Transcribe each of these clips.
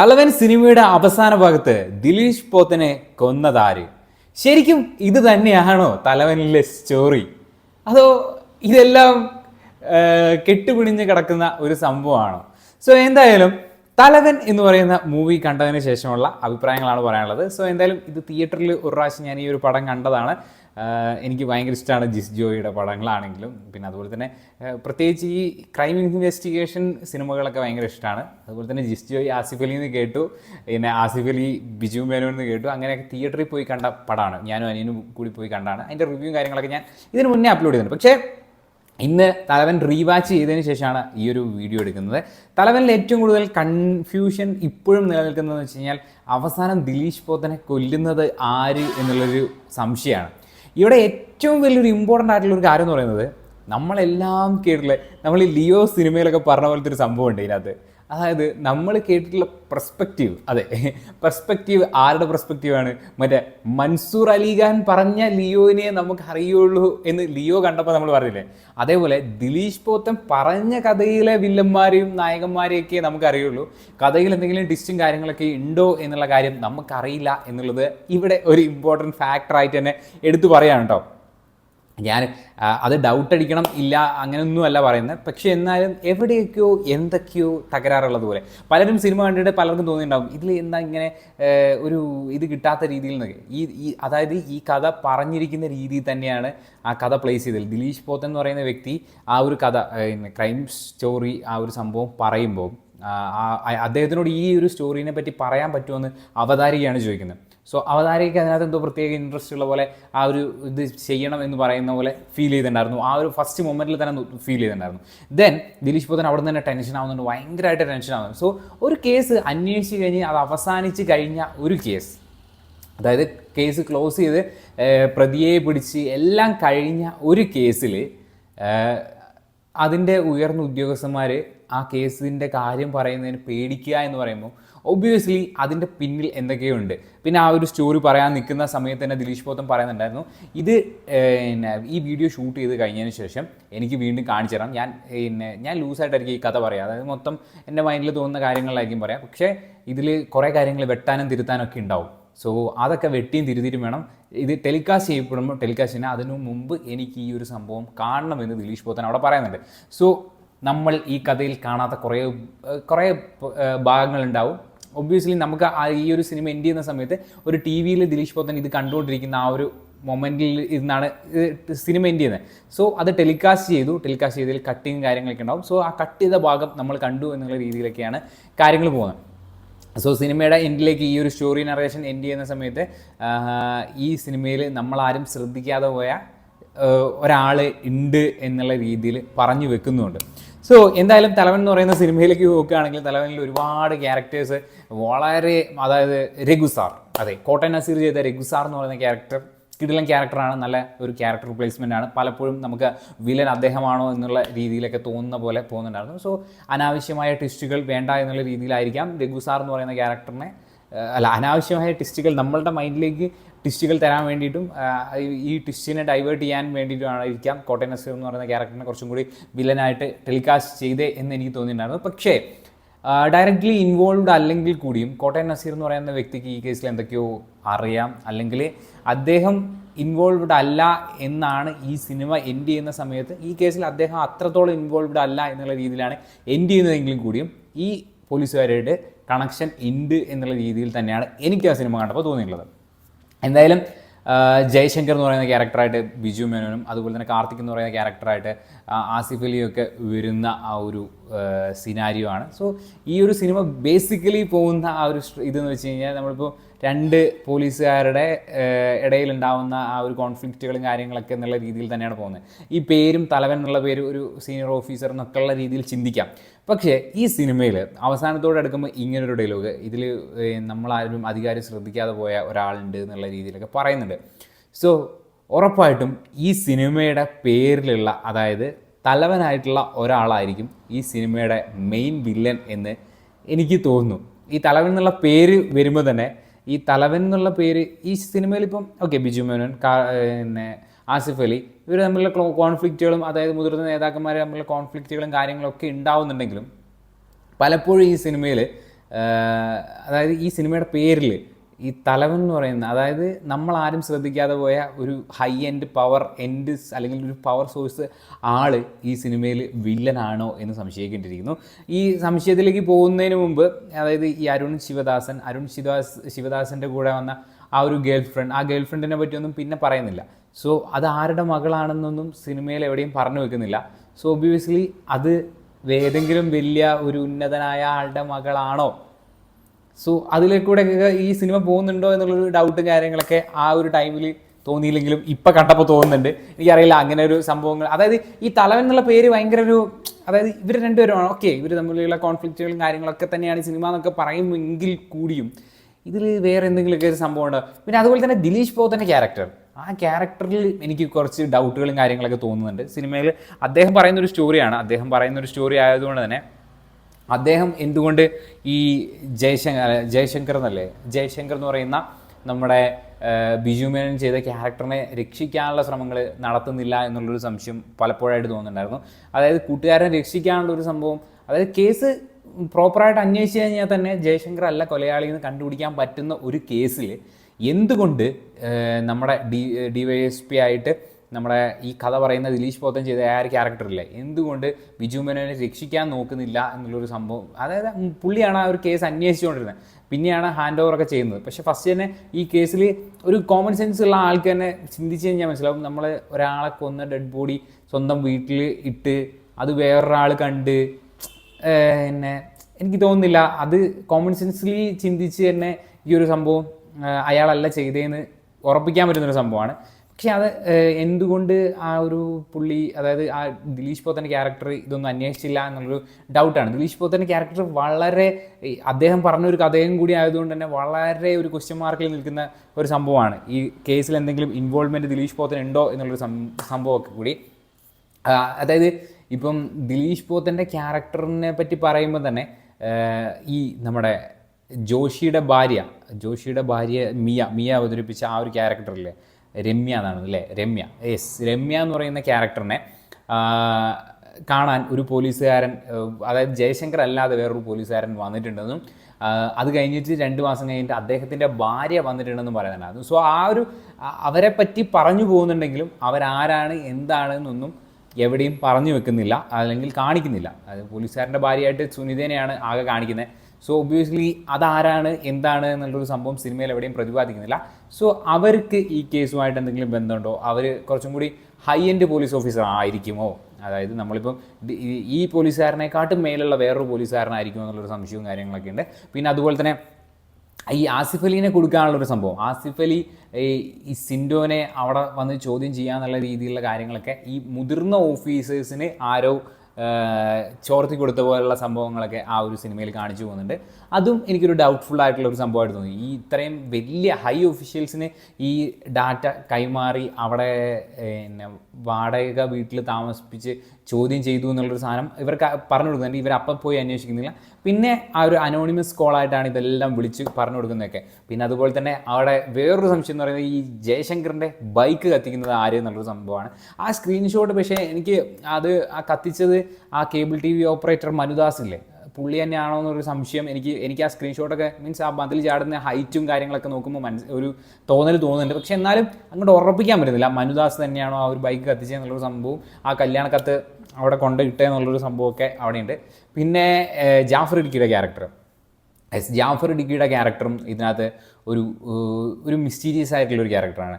തലവൻ സിനിമയുടെ അവസാന ഭാഗത്ത് ദിലീഷ് പോത്തനെ കൊന്നതാര്? ശരിക്കും ഇത് തന്നെയാണോ തലവനിലെ സ്റ്റോറി അതോ ഇതെല്ലാം കെട്ടുപിടിഞ്ഞ് കിടക്കുന്ന ഒരു സംഭവമാണോ? സോ എന്തായാലും തലവൻ എന്ന് പറയുന്ന മൂവി കണ്ടതിന് ശേഷമുള്ള അഭിപ്രായങ്ങളാണ് പറയാനുള്ളത്. സോ എന്തായാലും ഇത് തിയേറ്ററിൽ ഒരു പ്രാവശ്യം ഞാൻ ഈ ഒരു പടം കണ്ടതാണ്. എനിക്ക് ഭയങ്കര ഇഷ്ടമാണ് ജിസ് ജോയിയുടെ പടങ്ങളാണെങ്കിലും. പിന്നെ അതുപോലെ തന്നെ പ്രത്യേകിച്ച് ഈ ക്രൈം ഇൻവെസ്റ്റിഗേഷൻ സിനിമകളൊക്കെ ഭയങ്കര ഇഷ്ടമാണ് അതുപോലെ തന്നെ ജിസ് ജോയി ആസിഫ് അലി എന്ന് കേട്ടു. പിന്നെ ആസിഫ് അലി ബിജു മേനോൻ എന്ന് കേട്ടു. അങ്ങനെയൊക്കെ തിയേറ്ററിൽ പോയി കണ്ട പടമാണ്. ഞാനും അനിയനും കൂടി പോയി കണ്ടാണ്. അതിന്റെ റിവ്യൂ കാര്യങ്ങളൊക്കെ ഞാൻ ഇതിന് മുന്നേ അപ്ലോഡ് ചെയ്തിട്ടുണ്ട്. പക്ഷേ ഇന്ന് തലവൻ റീവാച്ച് ചെയ്തതിന് ശേഷമാണ് ഈ ഒരു വീഡിയോ എടുക്കുന്നത്. തലവനിൽ ഏറ്റവും കൂടുതൽ കൺഫ്യൂഷൻ ഇപ്പോഴും നിലനിൽക്കുന്നതെന്ന് വെച്ച് കഴിഞ്ഞാൽ അവസാനം ദിലീഷ് പോത്തനെ കൊല്ലുന്നത് ആര് എന്നുള്ളൊരു സംശയമാണ്. ഇവിടെ ഏറ്റവും വലിയൊരു ഇമ്പോർട്ടന്റ് ആയിട്ടുള്ള ഒരു കാര്യം എന്ന് പറയുന്നത് നമ്മളെല്ലാം കേട്ടില്ലേ നമ്മൾ ലിയോ സിനിമയിലൊക്കെ പറഞ്ഞ പോലത്തെ ഒരു സംഭവം ഉണ്ട് ഇതിനകത്ത്. അതായത് നമ്മൾ കേട്ടിട്ടുള്ള പെർസ്പെക്റ്റീവ് അതെ പെർസ്പെക്റ്റീവ് ആരുടെ പെർസ്പെക്റ്റീവാണ് മറ്റേ മൻസൂർ അലിഖാൻ പറഞ്ഞ ലിയോനെ നമുക്ക് അറിയുള്ളൂ എന്ന് ലിയോ കണ്ടപ്പോൾ നമ്മൾ പറഞ്ഞില്ലേ? അതേപോലെ ദിലീഷ് പോത്തൻ പറഞ്ഞ കഥയിലെ വില്ലന്മാരെയും നായകന്മാരെയൊക്കെ നമുക്ക് അറിയുള്ളൂ. കഥയിൽ എന്തെങ്കിലും ഡിസ്റ്റും കാര്യങ്ങളൊക്കെ ഉണ്ടോ എന്നുള്ള കാര്യം നമുക്കറിയില്ല എന്നുള്ളത് ഇവിടെ ഒരു ഇമ്പോർട്ടന്റ് ഫാക്ടറായിട്ട് തന്നെ എടുത്തു പറയാൻ കേട്ടോ ഞാൻ അത് ഡൗട്ട് അടിക്കണം ഇല്ല അങ്ങനെയൊന്നും അല്ല പറയുന്നത്. പക്ഷേ എന്നാലും എവിടെയൊക്കെയോ എന്തൊക്കെയോ തകരാറുള്ളത് പോലെ. പലരും സിനിമ കണ്ടിട്ട് പലർക്കും തോന്നിയിട്ടുണ്ടാകും ഇതിൽ എന്താ ഇങ്ങനെ ഒരു ഇത് കിട്ടാത്ത രീതിയിൽ നിന്നൊക്കെ ഈ ഈ അതായത് ഈ കഥ പറഞ്ഞിരിക്കുന്ന രീതിയിൽ തന്നെയാണ് ആ കഥ പ്ലേസ് ചെയ്തത്. ദിലീഷ് പോത്തൻ എന്ന് പറയുന്ന വ്യക്തി ആ ഒരു കഥ ക്രൈം സ്റ്റോറി ആ ഒരു സംഭവം പറയുമ്പോൾ അദ്ദേഹത്തിനോട് ഈ ഒരു സ്റ്റോറീനെ പറ്റി പറയാൻ പറ്റുമെന്ന് അവതാരികയാണ് ചോദിക്കുന്നത്. സോ അവതാരികയ്ക്ക് അതിനകത്ത് എന്തോ പ്രത്യേക ഇൻട്രസ്റ്റ് ഉള്ള പോലെ ആ ഒരു ഇത് ചെയ്യണം എന്ന് പറയുന്ന പോലെ ഫീൽ ചെയ്തിട്ടുണ്ടായിരുന്നു. ആ ഒരു ഫസ്റ്റ് മൊമെന്റിൽ തന്നെ ഫീൽ ചെയ്തിട്ടുണ്ടായിരുന്നു. ദെൻ ദിലീഷ് പോത്തൻ അവിടെ തന്നെ ടെൻഷൻ ആവുന്നുണ്ട് ഭയങ്കരമായിട്ട് ടെൻഷൻ ആവുന്നുണ്ട്. സോ ഒരു കേസ് അന്വേഷിച്ച് കഴിഞ്ഞ് അത് അവസാനിച്ച് കഴിഞ്ഞ ഒരു കേസ് അതായത് കേസ് ക്ലോസ് ചെയ്ത് പ്രതിയെ പിടിച്ച് എല്ലാം കഴിഞ്ഞ ഒരു കേസിൽ അതിന്റെ ഉയർന്ന ഉദ്യോഗസ്ഥന്മാർ ആ കേസിന്റെ കാര്യം പറയുന്നതിന് പേടിക്കുക എന്ന് പറയുമ്പോൾ ഒബ്വിയസ്ലി അതിന്റെ പിന്നിൽ എന്തൊക്കെയുണ്ട്. പിന്നെ ആ ഒരു സ്റ്റോറി പറയാൻ നിൽക്കുന്ന സമയത്ത് തന്നെ ദിലീഷ് പോത്തം പറയുന്നുണ്ടായിരുന്നു ഇത് പിന്നെ ഈ വീഡിയോ ഷൂട്ട് ചെയ്ത് കഴിഞ്ഞതിന് ശേഷം എനിക്ക് വീണ്ടും കാണിച്ചു തരാം. ഞാൻ പിന്നെ ഞാൻ ലൂസായിട്ടായിരിക്കും ഈ കഥ പറയാം. അതായത് മൊത്തം എന്റെ മൈൻഡിൽ തോന്നുന്ന കാര്യങ്ങളിലായിരിക്കും പറയാം. പക്ഷേ ഇതിൽ കുറേ കാര്യങ്ങൾ വെട്ടാനും തിരുത്താനും ഒക്കെ ഉണ്ടാവും. സോ അതൊക്കെ വെട്ടിയും തിരുത്തിയിട്ടും വേണം. ഇത് ടെലികാസ്റ്റ് ചെയ്യപ്പെടുമ്പോൾ ടെലികാസ്റ്റ് ചെയ്യുന്ന അതിനു മുമ്പ് എനിക്ക് ഈ ഒരു സംഭവം കാണണമെന്ന് ദിലീഷ് പോത്തൻ അവിടെ പറയുന്നുണ്ട്. സോ നമ്മൾ ഈ കഥയിൽ കാണാത്ത കുറേ കുറേ ഭാഗങ്ങളുണ്ടാവും. ഒബ്വിയസ്ലി നമുക്ക് ഈ ഒരു സിനിമ എൻഡ് ചെയ്യുന്ന സമയത്ത് ഒരു ടി വിയിൽ ദിലീഷ് പോത്തൻ ഇത് കണ്ടുകൊണ്ടിരിക്കുന്ന ആ ഒരു മൊമെന്റിൽ ഇരുന്നാണ് സിനിമ എൻഡ് ചെയ്യുന്നത്. സോ അത് ടെലികാസ്റ്റ് ചെയ്തു. ടെലികാസ്റ്റ് ചെയ്തതിൽ കട്ടിങ് കാര്യങ്ങളൊക്കെ ഉണ്ടാവും. സോ ആ കട്ട് ചെയ്ത ഭാഗം നമ്മൾ കണ്ടു എന്നുള്ള രീതിയിലൊക്കെയാണ് കാര്യങ്ങൾ പോകുന്നത്. സോ സിനിമയുടെ എൻഡിലേക്ക് ഈ ഒരു സ്റ്റോറി നറേഷൻ എൻഡ് ചെയ്യുന്ന സമയത്ത് ഈ സിനിമയിൽ നമ്മളാരും ശ്രദ്ധിക്കാതെ പോയ ഒരാൾ ഉണ്ട് എന്നുള്ള രീതിയിൽ പറഞ്ഞു വെക്കുന്നുണ്ട്. സോ എന്തായാലും തലവൻ എന്ന് പറയുന്ന സിനിമയിലേക്ക് നോക്കുകയാണെങ്കിൽ തലവനിൽ ഒരുപാട് ക്യാരക്ടേഴ്സ് വളരെ അതായത് രഘുസാർ അതെ കോട്ടയം നസീർ ചെയ്ത രഘുസാർ എന്ന് പറയുന്ന ക്യാരക്ടർ കിടിലൻ ക്യാരക്ടറാണ് നല്ല ഒരു ക്യാരക്ടർ പ്ലേസ്മെന്റ് ആണ്. പലപ്പോഴും നമുക്ക് വില്ലൻ അദ്ദേഹമാണോ എന്നുള്ള രീതിയിലൊക്കെ തോന്നുന്ന പോലെ പോകുന്നുണ്ടായിരുന്നു സോ അനാവശ്യമായ ട്വിസ്റ്റുകൾ വേണ്ട എന്നുള്ള രീതിയിലായിരിക്കാം രഘുസാർ എന്ന് പറയുന്ന ക്യാരക്ടറിനെ അല്ല അനാവശ്യമായ ടെസ്റ്റുകൾ നമ്മളുടെ മൈൻഡിലേക്ക് ടെസ്റ്റുകൾ തരാൻ വേണ്ടിയിട്ടും ഈ- ടെസ്റ്റിനെ ഡൈവേർട്ട് ചെയ്യാൻ വേണ്ടിയിട്ടുമായിരിക്കാം കോട്ടയം നസീർ എന്ന് പറയുന്ന ക്യാരക്ടറിനെ കുറച്ചും കൂടി വില്ലനായിട്ട് ടെലികാസ്റ്റ് ചെയ്തേ എന്ന് എനിക്ക് തോന്നിയിട്ടുണ്ടായിരുന്നു. പക്ഷേ ഡയറക്റ്റ്ലി ഇൻവോൾവ്ഡ് അല്ലെങ്കിൽ കൂടിയും കോട്ടയം നസീർ എന്ന് പറയുന്ന വ്യക്തിക്ക് ഈ കേസിൽ എന്തൊക്കെയോ അറിയാം. അല്ലെങ്കിൽ അദ്ദേഹം ഇൻവോൾവ്ഡ് അല്ല എന്നാണ് ഈ സിനിമ എൻഡ് ചെയ്യുന്ന സമയത്ത് ഈ കേസിൽ അദ്ദേഹം അത്രത്തോളം ഇൻവോൾവ്ഡ് അല്ല എന്നുള്ള രീതിയിലാണ് എൻഡ് ചെയ്യുന്നതെങ്കിലും കൂടിയും ഈ പോലീസുകാരുടെ കണക്ഷൻ ഉണ്ട് എന്നുള്ള രീതിയിൽ തന്നെയാണ് എനിക്ക് ആ സിനിമ കണ്ടപ്പോൾ തോന്നിയിട്ടുള്ളത്. എന്തായാലും ജയശങ്കർ എന്ന് പറയുന്ന ക്യാരക്ടറായിട്ട് ബിജു മേനോനും അതുപോലെ തന്നെ കാർത്തിക് എന്ന് പറയുന്ന ക്യാരക്ടറായിട്ട് ആസിഫ് അലിയൊക്കെ വരുന്ന ആ ഒരു സിനാരിയോ ആണ്. സോ ഈ ഒരു സിനിമ ബേസിക്കലി പോകുന്ന ആ ഒരു ഇതെന്ന് വെച്ച് കഴിഞ്ഞാൽ നമ്മളിപ്പോൾ രണ്ട് പോലീസുകാരുടെ ഇടയിലുണ്ടാവുന്ന ആ ഒരു കോൺഫ്ലിക്റ്റുകളും കാര്യങ്ങളൊക്കെ എന്നുള്ള രീതിയിൽ തന്നെയാണ് പോകുന്നത്. ഈ പേരും തലവൻ എന്നുള്ള പേര് ഒരു സീനിയർ ഓഫീസർ എന്നൊക്കെ ഉള്ള രീതിയിൽ ചിന്തിക്കാം. പക്ഷേ ഈ സിനിമയിൽ അവസാനത്തോടെ എടുക്കുമ്പോൾ ഇങ്ങനൊരു ഡയലോഗ് ഇതിൽ നമ്മളാരും അധികാരം ശ്രദ്ധിക്കാതെ പോയ ഒരാളുണ്ട് എന്നുള്ള രീതിയിലൊക്കെ പറയുന്നുണ്ട്. സോ ഉറപ്പായിട്ടും ഈ സിനിമയുടെ പേരിലുള്ള അതായത് തലവനായിട്ടുള്ള ഒരാളായിരിക്കും ഈ സിനിമയുടെ മെയിൻ വില്ലൻ എന്ന് എനിക്ക് തോന്നുന്നു. ഈ തലവൻ എന്നുള്ള പേര് വരുമ്പോൾ തന്നെ ഈ തലവൻ എന്നുള്ള പേര് ഈ സിനിമയിൽ ഇപ്പം ഓക്കെ ബിജു മേനോൻ പിന്നെ ആസിഫ് അലി ഇവർ തമ്മിലുള്ള കോൺഫ്ലിക്റ്റുകളും അതായത് മുതിർന്ന നേതാക്കന്മാർ തമ്മിലുള്ള കോൺഫ്ലിക്റ്റുകളും കാര്യങ്ങളൊക്കെ ഉണ്ടാവുന്നുണ്ടെങ്കിലും പലപ്പോഴും ഈ സിനിമയിൽ അതായത് ഈ സിനിമയുടെ പേരിൽ ഈ തലവൻ എന്ന് പറയുന്ന അതായത് നമ്മൾ ആരും ശ്രദ്ധിക്കാതെ പോയ ഒരു ഹൈ എൻഡ് പവർ എൻഡ് അല്ലെങ്കിൽ ഒരു പവർ സോഴ്സ് ആൾ ഈ സിനിമയിൽ വില്ലനാണോ എന്ന് സംശയിക്കേണ്ടിയിരിക്കുന്നു. ഈ സംശയത്തിലേക്ക് പോകുന്നതിന് മുമ്പ് അതായത് ഈ അരുൺ ശിവദാസൻ അരുൺ ശിവദാസ് ശിവദാസന്റെ കൂടെ വന്ന ആ ഒരു ഗേൾ ഫ്രണ്ട് ആ ഗേൾ ഫ്രണ്ടിനെ പറ്റിയൊന്നും പിന്നെ പറയുന്നില്ല. സോ അത് ആരുടെ മകളാണെന്നൊന്നും സിനിമയിൽ എവിടെയും പറഞ്ഞു വെക്കുന്നില്ല. സോ ഒബ്വിയസ്ലി അത് ഏതെങ്കിലും വലിയ ഒരു ഉന്നതനായ ആളുടെ മകളാണോ സോ അതിലേക്കൂടെ ഈ സിനിമ പോകുന്നുണ്ടോ എന്നുള്ളൊരു ഡൗട്ടും കാര്യങ്ങളൊക്കെ ആ ഒരു ടൈമിൽ തോന്നിയില്ലെങ്കിലും ഇപ്പം കണ്ടപ്പോൾ തോന്നുന്നുണ്ട്. എനിക്കറിയില്ല അങ്ങനെ ഒരു സംഭവങ്ങൾ. അതായത് ഈ തലവൻ എന്നുള്ള പേര് ഭയങ്കര ഒരു അതായത് ഇവർ രണ്ടുപേരുമാണ്. ഓക്കെ ഇവർ തമ്മിലുള്ള കോൺഫ്ലിക്റ്റുകളും കാര്യങ്ങളൊക്കെ തന്നെയാണ് സിനിമ എന്നൊക്കെ പറയുമെങ്കിൽ കൂടിയും ഇതിൽ വേറെ എന്തെങ്കിലുമൊക്കെ ഒരു സംഭവം ഉണ്ടോ? പിന്നെ അതുപോലെ തന്നെ ദിലീഷ് പോത്തന്റെ ക്യാരക്ടർ ആ ക്യാരക്ടറിൽ എനിക്ക് കുറച്ച് ഡൗട്ടുകളും കാര്യങ്ങളൊക്കെ തോന്നുന്നുണ്ട്. സിനിമയിൽ അദ്ദേഹം പറയുന്നൊരു സ്റ്റോറിയാണ് അദ്ദേഹം പറയുന്നൊരു സ്റ്റോറി ആയതുകൊണ്ട് തന്നെ അദ്ദേഹം എന്തുകൊണ്ട് ഈ ജയശങ്കർ ജയശങ്കർ എന്നല്ലേ? ജയശങ്കർ എന്ന് പറയുന്ന നമ്മുടെ ബിജു മേനൻ ചെയ്ത ക്യാരക്ടറിനെ രക്ഷിക്കാനുള്ള ശ്രമങ്ങൾ നടത്തുന്നില്ല എന്നുള്ളൊരു സംശയം പലപ്പോഴായിട്ട് തോന്നുന്നുണ്ടായിരുന്നു. അതായത് കൂട്ടുകാരനെ രക്ഷിക്കാനുള്ള ഒരു സംഭവം അതായത് കേസ് പ്രോപ്പറായിട്ട് അന്വേഷിച്ച് കഴിഞ്ഞാൽ തന്നെ ജയശങ്കർ അല്ല കൊലയാളി എന്ന് കണ്ടുപിടിക്കാൻ പറ്റുന്ന ഒരു കേസിൽ എന്തുകൊണ്ട് നമ്മുടെ D D Y S P ആയിട്ട് നമ്മുടെ ഈ കഥ പറയുന്ന ദിലീഷ് പോത്തൻ ചെയ്ത ആ ഒരു ക്യാരക്ടറില്ലേ എന്തുകൊണ്ട് ബിജു മേനോനെ രക്ഷിക്കാൻ നോക്കുന്നില്ല എന്നുള്ളൊരു സംഭവം. അതായത് പുള്ളിയാണ് ആ ഒരു കേസ് അന്വേഷിച്ചുകൊണ്ടിരുന്നത് പിന്നെയാണ് ഹാൻഡ് ഓവർ ഒക്കെ ചെയ്യുന്നത്. പക്ഷേ ഫസ്റ്റ് തന്നെ ഈ കേസിൽ ഒരു കോമൺ സെൻസ് ഉള്ള ആൾക്ക് തന്നെ ചിന്തിച്ച് കഴിഞ്ഞാൽ മനസ്സിലാവും നമ്മൾ ഒരാളെ കൊന്ന ഡെഡ് ബോഡി സ്വന്തം വീട്ടിൽ ഇട്ട് അത് വേറൊരാൾ കണ്ട് എന്നെ എനിക്ക് തോന്നുന്നില്ല. അത് കോമൺ സെൻസിലി ചിന്തിച്ച് തന്നെ ഈ ഒരു സംഭവം അയാളല്ല ചെയ്തതെന്ന് ഉറപ്പിക്കാൻ പറ്റുന്നൊരു സംഭവമാണ്. പക്ഷെ അത് എന്തുകൊണ്ട് ആ ഒരു പുള്ളി അതായത് ആ ദിലീഷ് പോത്തന്റെ ക്യാരക്ടർ ഇതൊന്നും അന്വേഷിച്ചില്ല എന്നുള്ളൊരു ഡൗട്ടാണ് ദിലീഷ് പോത്തന്റെ ക്യാരക്ടർ വളരെ അദ്ദേഹം പറഞ്ഞൊരു കഥയും കൂടി ആയതുകൊണ്ട് തന്നെ വളരെ ഒരു ക്വസ്റ്റ്യൻ മാർക്കിൽ നിൽക്കുന്ന ഒരു സംഭവമാണ്. ഈ കേസിൽ എന്തെങ്കിലും ഇൻവോൾവ്മെന്റ് ദിലീഷ് പോത്തൻ ഉണ്ടോ എന്നുള്ളൊരു സംഭവമൊക്കെ കൂടി. അതായത് ഇപ്പം ദിലീഷ് പോത്തന്റെ ക്യാരക്ടറിനെ പറ്റി പറയുമ്പോൾ തന്നെ ഈ നമ്മുടെ ജോഷിയുടെ ഭാര്യ ജോഷിയുടെ ഭാര്യ മിയ മിയ അവതരിപ്പിച്ച ആ ഒരു ക്യാരക്ടറില്ലേ രമ്യ എന്നാണ് അല്ലേ? രമ്യ. യെസ് രമ്യ എന്ന് പറയുന്ന ക്യാരക്ടറിനെ കാണാൻ ഒരു പോലീസുകാരൻ അതായത് ജയശങ്കർ അല്ലാതെ വേറൊരു പോലീസുകാരൻ വന്നിട്ടുണ്ടെന്നും അത് കഴിഞ്ഞിട്ട് രണ്ട് മാസം കഴിഞ്ഞിട്ട് അദ്ദേഹത്തിന്റെ ഭാര്യ വന്നിട്ടുണ്ടെന്നും പറയുന്നുണ്ടായിരുന്നു സോ ആ ഒരു അവരെ പറ്റി പറഞ്ഞു പോകുന്നുണ്ടെങ്കിലും അവരാരാണ് എന്താണ് എന്നൊന്നും എവിടെയും പറഞ്ഞു വെക്കുന്നില്ല അല്ലെങ്കിൽ കാണിക്കുന്നില്ല. അത് പോലീസുകാരന്റെ ഭാര്യയായിട്ട് സുനിതേനെയാണ് ആകെ കാണിക്കുന്നത്. സോ ഒബ്വിയസ്ലി അതാരാണ് എന്താണ് എന്നുള്ളൊരു സംഭവം സിനിമയിൽ എവിടെയും പ്രതിപാദിക്കുന്നില്ല. സോ അവർക്ക് ഈ കേസുമായിട്ട് എന്തെങ്കിലും ബന്ധമുണ്ടോ? അവർ കുറച്ചും കൂടി ഹൈ എൻഡ് പോലീസ് ഓഫീസർ ആയിരിക്കുമോ? അതായത് നമ്മളിപ്പം ഈ- പോലീസുകാരനെക്കാട്ടും മേലുള്ള വേറൊരു പോലീസുകാരനായിരിക്കുമോ എന്നുള്ളൊരു സംശയവും കാര്യങ്ങളൊക്കെ ഉണ്ട്. പിന്നെ അതുപോലെ തന്നെ ഈ ആസിഫ് അലീനെ കൊടുക്കാനുള്ളൊരു സംഭവം. ആസിഫ് അലി ഈ സിൻഡോനെ അവിടെ വന്ന് ചോദ്യം ചെയ്യാന്നുള്ള രീതിയിലുള്ള കാര്യങ്ങളൊക്കെ ഈ മുതിർന്ന ഓഫീസേഴ്സിന് ആരോ ചോർത്തി കൊടുത്ത പോലുള്ള സംഭവങ്ങളൊക്കെ ആ ഒരു സിനിമയിൽ കാണിച്ചു പോകുന്നുണ്ട്. അതും എനിക്കൊരു ഡൗട്ട്ഫുൾ ആയിട്ടുള്ള ഒരു സംഭവമായിട്ട് തോന്നി. ഈ ഇത്രയും വലിയ ഹൈ ഒഫീഷ്യൽസിന് ഈ ഡാറ്റ കൈമാറി അവിടെ പിന്നെ വാടക വീട്ടിൽ താമസിപ്പിച്ച് ചോദ്യം ചെയ്തു എന്നുള്ളൊരു സാധനം ഇവർക്ക് പറഞ്ഞു കൊടുക്കുന്നുണ്ട്. ഇവർ അപ്പം പോയി അന്വേഷിക്കുന്നില്ല. പിന്നെ ആ ഒരു അനോണിമസ് കോളായിട്ടാണ് ഇതെല്ലാം വിളിച്ച് പറഞ്ഞു കൊടുക്കുന്നതൊക്കെ. പിന്നെ അതുപോലെ തന്നെ അവിടെ വേറൊരു സംശയം എന്ന് പറയുന്നത് ഈ ജയശങ്കറിന്റെ ബൈക്ക് കത്തിക്കുന്നത് ആര് എന്നുള്ളൊരു സംഭവമാണ്. ആ സ്ക്രീൻഷോട്ട് പക്ഷേ എനിക്ക് അത് ആ കത്തിച്ചത് ആ cable T V operator Manudas ഇല്ലേ? പുള്ളി തന്നെയാണോ എന്നൊരു സംശയം എനിക്ക് എനിക്ക് ആ സ്ക്രീൻഷോട്ടൊക്കെ മീൻസ് ആ മതിൽ ചാടുന്ന ഹൈറ്റും കാര്യങ്ങളൊക്കെ നോക്കുമ്പോൾ മനസ്സ് ഒരു തോന്നൽ തോന്നുന്നുണ്ട്. പക്ഷേ എന്നാലും അങ്ങോട്ട് ഉറപ്പിക്കാൻ പറ്റുന്നില്ല. മനുദാസ് തന്നെയാണോ ആ ഒരു ബൈക്ക് കത്തിച്ചതെന്നുള്ളൊരു സംഭവം ആ കല്യാണക്കത്ത് അവിടെ കൊണ്ട് ഇട്ടേ എന്നുള്ളൊരു സംഭവമൊക്കെ അവിടെയുണ്ട്. പിന്നെ ജാഫർ ഇടുക്കിയുടെ ക്യാരക്ടർ എസ് ജാഫർ ഇടുക്കിയുടെ ക്യാരക്ടറും ഇതിനകത്ത് ഒരു ഒരു മിസ്റ്റീരിയസ് ആയിട്ടുള്ള ഒരു ക്യാരക്ടറാണ്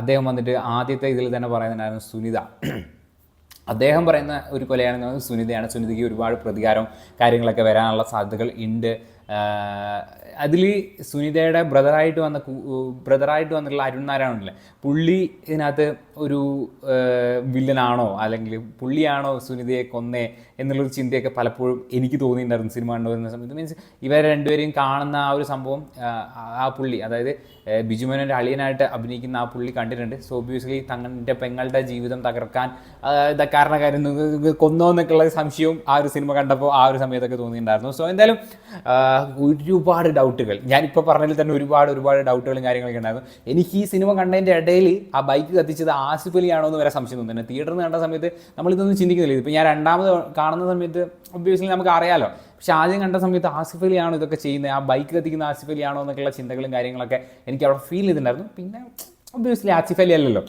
അദ്ദേഹം വന്നിട്ട് ആദ്യത്തെ ഇതിൽ തന്നെ പറയുന്നുണ്ടായിരുന്നു സുനിത. അദ്ദേഹം പറയുന്ന ഒരു പറയുന്നത് സുനിതയാണ്. സുനിതയ്ക്ക് ഒരുപാട് പ്രതികാരവും കാര്യങ്ങളൊക്കെ വരാനുള്ള സാധ്യതകൾ ഉണ്ട്. അതിൽ സുനിതയുടെ ബ്രദറായിട്ട് വന്ന ബ്രദറായിട്ട് വന്നിട്ടുള്ള അരുൺ നാരായണല്ലേ പുള്ളി ഇതിനകത്ത് ഒരു വില്ലനാണോ? അല്ലെങ്കിൽ പുള്ളിയാണോ സുനിതയെ കൊന്നേ എന്നുള്ളൊരു ചിന്തയൊക്കെ പലപ്പോഴും എനിക്ക് തോന്നിയിട്ടുണ്ടായിരുന്നു സിനിമ കണ്ടുവരുന്ന സമയത്ത്. മീൻസ് ഇവരെ രണ്ടുപേരെയും കാണുന്ന ആ ഒരു സംഭവം ആ, പുള്ളി അതായത് ബിജുമേനോന്റെ അളിയനായിട്ട് അഭിനയിക്കുന്ന ആ പുള്ളി കണ്ടിട്ടുണ്ട്. സോ ഒബ്വിയസ്ലി തങ്ങളുടെ പെങ്ങളുടെ ജീവിതം തകർക്കാൻ കാരണക്കാരൻ കൊന്നോ എന്നൊക്കെയുള്ള സംശയവും ആ ഒരു സിനിമ കണ്ടപ്പോൾ ആ ഒരു സമയത്തൊക്കെ തോന്നിയിട്ടുണ്ടായിരുന്നു. സോ എന്തായാലും ഒരുപാട് ഡൗട്ടുകൾ ഞാനിപ്പോൾ പറഞ്ഞതിൽ തന്നെ ഒരുപാട് ഒരുപാട് ഡൗട്ടുകളും കാര്യങ്ങളൊക്കെ ഉണ്ടായിരുന്നു. എനിക്ക് ഈ സിനിമ കണ്ടതിന്റെ ഇടയിൽ ആ ബൈക്ക് കത്തിച്ചത് ആസിഫ് അലി ആണോ എന്ന് വരെ സംശയം തോന്നുന്നു തിയേറ്ററിൽ നിന്ന് കണ്ട സമയത്ത് നമ്മളിതൊന്നും ചിന്തിക്കുന്നില്ല. ഇതിപ്പോൾ ഞാൻ രണ്ടാമത് കാണുന്ന സമയത്ത് ഒബ്വിയസ്ലി നമുക്ക് അറിയാലോ. പക്ഷേ ആദ്യം കണ്ട സമയത്ത് ആസിഫ് അലിയാണോ ഇതൊക്കെ ചെയ്യുന്നത്? ആ ബൈക്ക് കത്തിക്കുന്ന ആസിഫ് അലിയാണോ എന്നൊക്കെയുള്ള ചിന്തകളും കാര്യങ്ങളൊക്കെ എനിക്ക് അവിടെ ഫീൽ ചെയ്തിട്ടുണ്ടായിരുന്നു. പിന്നെ ഒബ്വിയസ്ലി ആസിഫ് അലി അല്ലല്ലോ.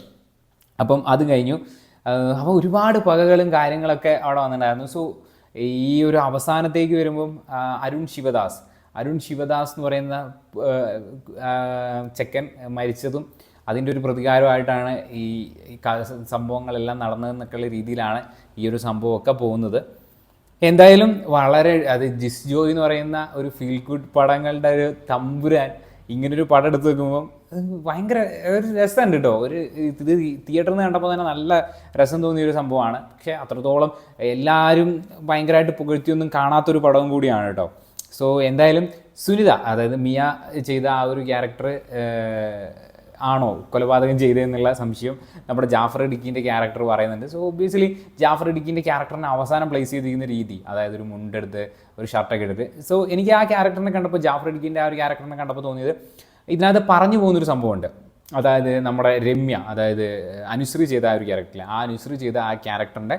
അപ്പം അത് കഴിഞ്ഞു. അപ്പോൾ ഒരുപാട് പകകളും കാര്യങ്ങളൊക്കെ അവിടെ വന്നിട്ടുണ്ടായിരുന്നു. സോ ഈ ഒരു അവസാനത്തേക്ക് വരുമ്പം അരുൺ ശിവദാസ്. അരുൺ ശിവദാസ് എന്ന് പറയുന്ന ചെക്കൻ മരിച്ചതും അതിന്റെ ഒരു പ്രതികാരമായിട്ടാണ് ഈ സംഭവങ്ങളെല്ലാം നടന്നതെന്നൊക്കെയുള്ള രീതിയിലാണ് ഈ ഒരു സംഭവമൊക്കെ പോകുന്നത്. എന്തായാലും വളരെ അത് ജിസ് ജോയ് എന്ന് പറയുന്ന ഒരു ഫീൽ ഗുഡ് പടങ്ങളുടെ ഒരു തമ്പുരാൻ ഇങ്ങനൊരു പടം എടുത്ത് വെക്കുമ്പം ഭയങ്കര ഒരു രസമുണ്ട് കേട്ടോ. ഒരു ഇത് തിയേറ്ററിൽ നിന്ന് കണ്ടപ്പോൾ തന്നെ നല്ല രസം തോന്നിയ ഒരു സംഭവമാണ്. പക്ഷേ അത്രത്തോളം എല്ലാവരും ഭയങ്കരമായിട്ട് പുകഴ്ത്തിയൊന്നും കാണാത്തൊരു പടവും കൂടിയാണ് കേട്ടോ. സോ എന്തായാലും സുനിത അതായത് മിയ ചെയ്ത ആ ഒരു ക്യാരക്ടർ ആണോ കൊലപാതകം ചെയ്തതെന്നുള്ള സംശയം നമ്മുടെ ജാഫർ ഇടുക്കിന്റെ ക്യാരക്ടർ പറയുന്നുണ്ട്. സോ ഒബ്വിയസ്ലി ജാഫർ ഇടുക്കിന്റെ ക്യാരക്ടറിനെ അവസാനം പ്ലേസ് ചെയ്തിരിക്കുന്ന രീതി അതായത് ഒരു മുണ്ടെടുത്ത് ഒരു ഷർട്ടൊക്കെ എടുത്ത്. സോ എനിക്ക് ആ ക്യാരക്ടറിനെ കണ്ടപ്പോൾ ജാഫർ ഇടുക്കിന്റെ ആ ഒരു ക്യാരക്ടറിനെ കണ്ടപ്പോൾ തോന്നിയത് ഇതിനകത്ത് പറഞ്ഞു പോകുന്നൊരു സംഭവമുണ്ട്. അതായത് നമ്മുടെ രമ്യ അതായത് അനുശ്രീ ചെയ്ത ആ ഒരു ക്യാരക്ടറിൽ ആ അനുശ്രീ ചെയ്ത ആ ക്യാരക്ടറിന്റെ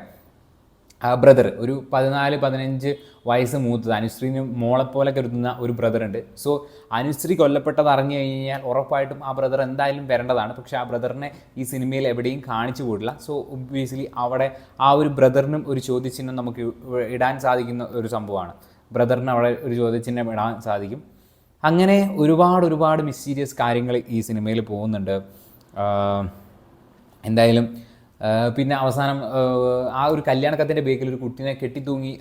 ബ്രദർ ഒരു പതിനാല് പതിനഞ്ച് വയസ്സ് മൂത്തത് അനുശ്രീന് മോളെപ്പോലെ കരുതുന്ന ഒരു ബ്രദറുണ്ട് സോ അനുശ്രീ കൊല്ലപ്പെട്ടത് അറിഞ്ഞു കഴിഞ്ഞാൽ ഉറപ്പായിട്ടും ആ ബ്രദർ എന്തായാലും വരേണ്ടതാണ്. പക്ഷേ ആ ബ്രദറിനെ ഈ സിനിമയിൽ എവിടെയും കാണിച്ചു കൂടില്ല സോ ഒബ്വിയസ്ലി അവിടെ ആ ഒരു ബ്രദറിനും ഒരു ചോദ്യചിഹ്നം നമുക്ക് ഇടാൻ സാധിക്കുന്ന ഒരു സംഭവമാണ്. ബ്രദറിന് അവിടെ ഒരു ചോദ്യചിഹ്നം ഇടാൻ സാധിക്കും. അങ്ങനെ ഒരുപാട് ഒരുപാട് മിസ്റ്റീരിയസ് കാര്യങ്ങൾ ഈ സിനിമയിൽ പോകുന്നുണ്ട്. എന്തായാലും ആ, പിന്നെ അവസാനം ആ, ഒരു കല്യാണക്കത്തിന്റെ ബേക്കിൽ ഒരു കുട്ടീനെ കെട്ടിത്തൂങ്ങി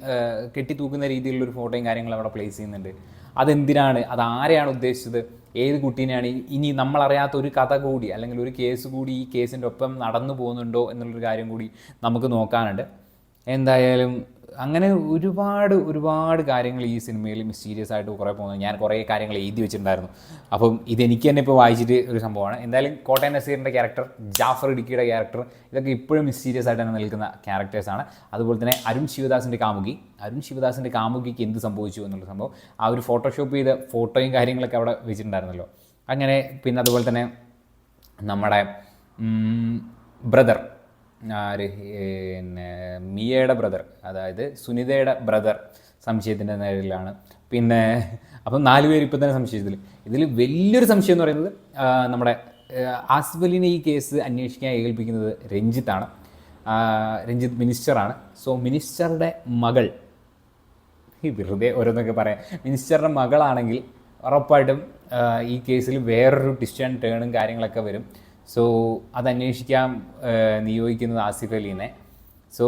കെട്ടിത്തൂക്കുന്ന രീതിയിലുള്ള ഒരു ഫോട്ടോയും കാര്യങ്ങളും അവിടെ പ്ലേസ് ചെയ്യുന്നുണ്ട്. അതെന്തിനാണ്? അത് ആരെയാണ് ഉദ്ദേശിച്ചത്? ഏത് കുട്ടീനെയാണ്? ഇനി നമ്മളറിയാത്ത ഒരു കഥ കൂടി അല്ലെങ്കിൽ ഒരു കേസ് കൂടി ഈ കേസിന്റെ ഒപ്പം നടന്നു പോകുന്നുണ്ടോ എന്നുള്ളൊരു കാര്യം കൂടി നമുക്ക് നോക്കാനുണ്ട്. എന്തായാലും അങ്ങനെ ഒരുപാട് ഒരുപാട് കാര്യങ്ങൾ ഈ സിനിമയിൽ മിസ്റ്റീരിയസ് ആയിട്ട് കുറേ പോകുന്നു. ഞാൻ കുറേ കാര്യങ്ങൾ എഴുതി വെച്ചിട്ടുണ്ടായിരുന്നു. അപ്പം ഇതെനിക്ക് തന്നെ ഇപ്പോൾ വായിച്ചിട്ട് ഒരു സംഭവമാണ്. എന്തായാലും കോട്ടയം നസീറിന്റെ ക്യാരക്ടർ ജാഫർ ഇടുക്കിയുടെ ക്യാരക്ടർ ഇതൊക്കെ ഇപ്പോഴും മിസ്റ്റീരിയസ് ആയിട്ട് തന്നെ നിൽക്കുന്ന ക്യാരക്ടേഴ്സാണ് അതുപോലെ തന്നെ അരുൺ ശിവദാസിന്റെ കാമുകി. അരുൺ ശിവദാസിന്റെ കാമുകിക്ക് എന്ത് സംഭവിച്ചു എന്നുള്ള സംഭവം. ആ ഒരു ഫോട്ടോഷോപ്പ് ചെയ്ത ഫോട്ടോയും കാര്യങ്ങളൊക്കെ അവിടെ വെച്ചിട്ടുണ്ടായിരുന്നല്ലോ. അങ്ങനെ പിന്നെ അതുപോലെ തന്നെ നമ്മുടെ ബ്രദർ ആര്? പിന്നെ മിയയുടെ ബ്രദർ അതായത് സുനിതയുടെ ബ്രദർ സംശയത്തിന്റെ നേരിലാണ്. പിന്നെ അപ്പം നാല് പേര് ഇപ്പം തന്നെ സംശയത്തിൽ. ഇതിൽ വലിയൊരു സംശയം എന്ന് പറയുന്നത് നമ്മുടെ ആസിഫലിനെ ഈ കേസ് അന്വേഷിക്കാൻ ഏൽപ്പിക്കുന്നത് രഞ്ജിത്താണ്. രഞ്ജിത്ത് മിനിസ്റ്ററാണ്. സോ മിനിസ്റ്ററുടെ മകൾ ഈ വെറുതെ ഓരോന്നൊക്കെ പറയാം. മിനിസ്റ്ററുടെ മകളാണെങ്കിൽ ഉറപ്പായിട്ടും ഈ കേസിൽ വേറൊരു ട്വിസ്റ്റ് ആൻഡ് ടേണും കാര്യങ്ങളൊക്കെ വരും. സോ അത് അന്വേഷിക്കാൻ ആ, നിയോഗിക്കുന്നത് ആസിഫ് അലീനെ. സോ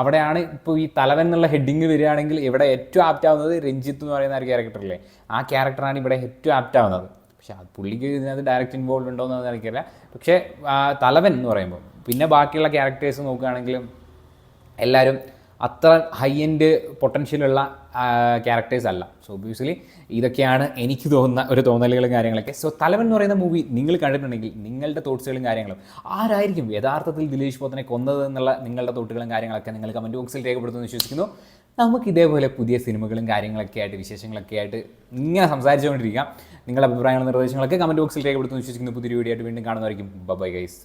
അവിടെയാണ് ഇപ്പോൾ ഈ തലവൻ എന്നുള്ള ഹെഡിങ് വരികയാണെങ്കിൽ ഇവിടെ ഏറ്റവും ആപ്റ്റ് ആവുന്നത് രഞ്ജിത്ത് എന്ന് പറയുന്ന ഒരു ക്യാരക്ടറില്ലേ ആ ക്യാരക്ടറാണ് ഇവിടെ ഏറ്റവും ആപ്റ്റ് ആവുന്നത്. പക്ഷെ അത് പുള്ളിക്ക് ഇതിനകത്ത് ഡയറക്റ്റ് ഇൻവോൾവ് ഉണ്ടോ എന്ന് എനിക്കറിയില്ല. പക്ഷേ തലവൻ എന്ന് പറയുമ്പോൾ പിന്നെ ബാക്കിയുള്ള ക്യാരക്ടേഴ്സ് നോക്കുകയാണെങ്കിലും എല്ലാവരും അത്ര ഹൈ എൻഡ് പൊട്ടൻഷ്യലുള്ള ക്യാരക്ടേഴ്സ് അല്ല. സോ ഒബ്വിയസ്ലി ഇതൊക്കെയാണ് എനിക്ക് തോന്നുന്ന ഒരു തോന്നലുകളും കാര്യങ്ങളൊക്കെ. സോ തലവൻ എന്ന് പറയുന്ന മൂവി നിങ്ങൾ കണ്ടിട്ടുണ്ടെങ്കിൽ നിങ്ങളുടെ തോട്ട്സുകളും കാര്യങ്ങളും ആരായിരിക്കും യഥാർത്ഥത്തിൽ ദിലീഷ് പോത്തനെ കൊന്നത് എന്നുള്ള നിങ്ങളുടെ തോട്ടുകളും കാര്യങ്ങളൊക്കെ നിങ്ങൾ കമന്റ് ബോക്സിൽ രേഖപ്പെടുത്തുമെന്ന് വിശ്വസിക്കുന്നു. നമുക്ക് ഇതേപോലെ പുതിയ സിനിമകളും കാര്യങ്ങളൊക്കെ ആയിട്ട് വിശേഷങ്ങളൊക്കെ ആയിട്ട് ഇങ്ങനെ സംസാരിച്ചുകൊണ്ടിരിക്കാം. നിങ്ങളുടെ അഭിപ്രായങ്ങളും നിർദ്ദേശങ്ങളൊക്കെ കമന്റ് ബോക്സിൽ രേഖപ്പെടുത്തുമെന്ന് വിശ്വസിക്കുന്നു. പുതിയ വീഡിയോ ആയിട്ട് വീണ്ടും കാണുന്നതായിരിക്കും. Bye guys